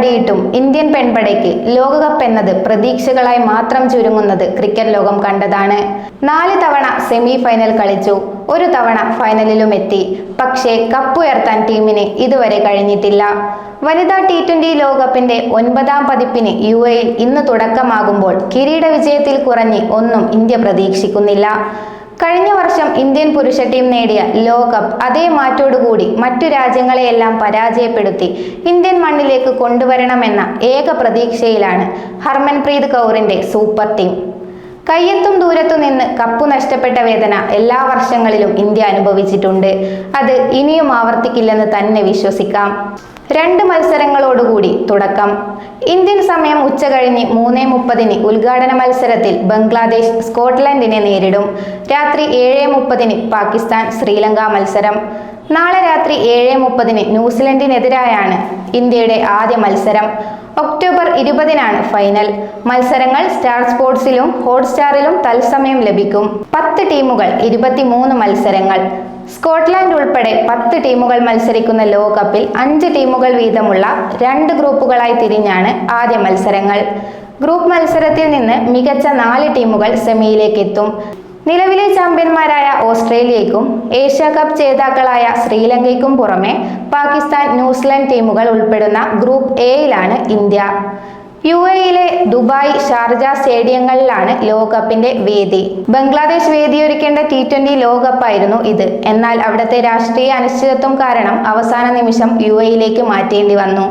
പോരാടിയിട്ടും Indian പെൺപടയ്ക്ക് ലോകകപ്പ് എന്നത് പ്രതീക്ഷകളായി മാത്രം ചുരുങ്ങുന്നത് ക്രിക്കറ്റ് ലോകം കണ്ടതാണ്. നാല് തവണ സെമി ഫൈനൽ കളിച്ചു ഒരു തവണ ഫൈനലിലും എത്തി. പക്ഷേ കപ്പ് ഉയർത്താൻ ടീമിന് ഇതുവരെ കഴിഞ്ഞിട്ടില്ല. വനിതാ ടി ട്വന്റി ലോകകപ്പിന്റെ ഒൻപതാം പതിപ്പിന് യു എയിൽ ഇന്ന് തുടക്കമാകുമ്പോൾ കിരീട വിജയത്തിൽ കുറഞ്ഞ് ഒന്നും ഇന്ത്യ പ്രതീക്ഷിക്കുന്നില്ല. കഴിഞ്ഞ വർഷം ഇന്ത്യൻ പുരുഷ ടീം നേടിയ ലോകകപ്പ് അതേ മാറ്റോടുകൂടി മറ്റു രാജ്യങ്ങളെയെല്ലാം പരാജയപ്പെടുത്തി ഇന്ത്യൻ മണ്ണിലേക്ക് കൊണ്ടുവരണമെന്ന ഏക പ്രതീക്ഷയിലാണ് ഹർമൻപ്രീത് കൗറിന്റെ സൂപ്പർ ടീം. കയ്യെത്തും ദൂരത്തു നിന്ന് കപ്പു നഷ്ടപ്പെട്ട വേദന എല്ലാ വർഷങ്ങളിലും ഇന്ത്യ അനുഭവിച്ചിട്ടുണ്ട്. അത് ഇനിയും ആവർത്തിക്കില്ലെന്ന് തന്നെ വിശ്വസിക്കാം. രണ്ട് മത്സരങ്ങളോടുകൂടി തുടക്കം. ഇന്ത്യൻ സമയം ഉച്ച കഴിഞ്ഞ് മൂന്ന് മുപ്പതിന് ഉദ്ഘാടന മത്സരത്തിൽ ബംഗ്ലാദേശ് സ്കോട്ട്ലൻഡിനെ നേരിടും. രാത്രി ഏഴ് മുപ്പതിന് പാകിസ്ഥാൻ ശ്രീലങ്ക മത്സരം. നാളെ രാത്രി ഏഴ് മുപ്പതിന് ന്യൂസിലൻഡിനെതിരായാണ് ഇന്ത്യയുടെ ആദ്യ മത്സരം. ഒക്ടോബർ ഇരുപതിനാണ് ഫൈനൽ. മത്സരങ്ങൾ സ്റ്റാർ സ്പോർട്സിലും ഹോട്ട്സ്റ്റാറിലും തത്സമയം ലഭിക്കും. പത്ത് ടീമുകൾ ഇരുപത്തിമൂന്ന് മത്സരങ്ങൾ. സ്കോട്ട്ലാൻഡ് ഉൾപ്പെടെ പത്ത് ടീമുകൾ മത്സരിക്കുന്ന ലോകകപ്പിൽ അഞ്ച് ടീമുകൾ വീതമുള്ള രണ്ട് ഗ്രൂപ്പുകളായി തിരിഞ്ഞാണ് ആദ്യ മത്സരങ്ങൾ. ഗ്രൂപ്പ് മത്സരത്തിൽ നിന്ന് മികച്ച നാല് ടീമുകൾ സെമിയിലേക്ക് എത്തും നിലവിലെ ചാമ്പ്യന്മാരായ ഓസ്ട്രേലിയയ്ക്കും ഏഷ്യ കപ്പ് ജേതാക്കളായ ശ്രീലങ്കയ്ക്കും പുറമെ പാകിസ്ഥാൻ ന്യൂസിലൻഡ് ടീമുകൾ ഉൾപ്പെടുന്ന ഗ്രൂപ്പ് എയിലാണ് ഇന്ത്യ. യു എയിലെ ദുബായ് ഷാർജ സ്റ്റേഡിയങ്ങളിലാണ് ലോകകപ്പിന്റെ വേദി. ബംഗ്ലാദേശ് വേദിയൊരുക്കേണ്ട ടി ട്വന്റി ലോകകപ്പായിരുന്നു ഇത്. എന്നാൽ അവിടുത്തെ രാഷ്ട്രീയ അനിശ്ചിതത്വം കാരണം അവസാന നിമിഷം യു എയിലേക്ക് മാറ്റേണ്ടി വന്നു.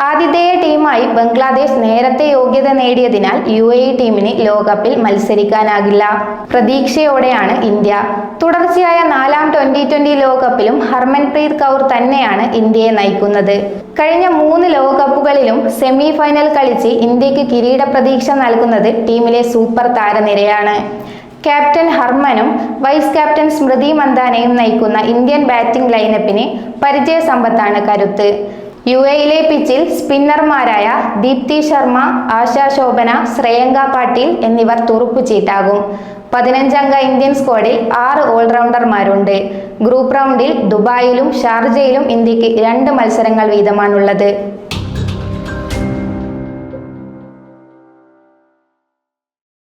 ആതിഥേയ ടീമായി ബംഗ്ലാദേശ് നേരത്തെ യോഗ്യത നേടിയതിനാൽ യു എ ടീമിന് ലോകകപ്പിൽ മത്സരിക്കാനാകില്ല. പ്രതീക്ഷയോടെയാണ് ഇന്ത്യ. തുടർച്ചയായ നാലാം ട്വന്റി ട്വന്റി ലോകകപ്പിലും ഹർമൻപ്രീത് കൗർ തന്നെയാണ് ഇന്ത്യയെ നയിക്കുന്നത്. കഴിഞ്ഞ മൂന്ന് ലോകകപ്പുകളിലും സെമി ഫൈനൽ കളിച്ച് ഇന്ത്യയ്ക്ക് കിരീട പ്രതീക്ഷ നൽകുന്നത് ടീമിലെ സൂപ്പർ താരനിരയാണ്. ക്യാപ്റ്റൻ ഹർമനും വൈസ് ക്യാപ്റ്റൻ സ്മൃതി മന്ദാനയും നയിക്കുന്ന ഇന്ത്യൻ ബാറ്റിംഗ് ലൈനപ്പിന് പരിചയസമ്പത്താണ് കരുത്ത്. യു എയിലെ പിച്ചിൽ സ്പിന്നർമാരായ ദീപ്തി ശർമ്മ ആശാ ശോഭന ശ്രേയങ്ക പാട്ടീൽ എന്നിവർ തുറുപ്പുചീട്ടാകും. പതിനഞ്ചംഗ ഇന്ത്യൻ സ്ക്വാഡിൽ ആറ് ഓൾറൗണ്ടർമാരുണ്ട്. ഗ്രൂപ്പ് റൗണ്ടിൽ ദുബായിലും ഷാർജയിലും ഇന്ത്യയ്ക്ക് രണ്ട് മത്സരങ്ങൾ വീതമാണുള്ളത്.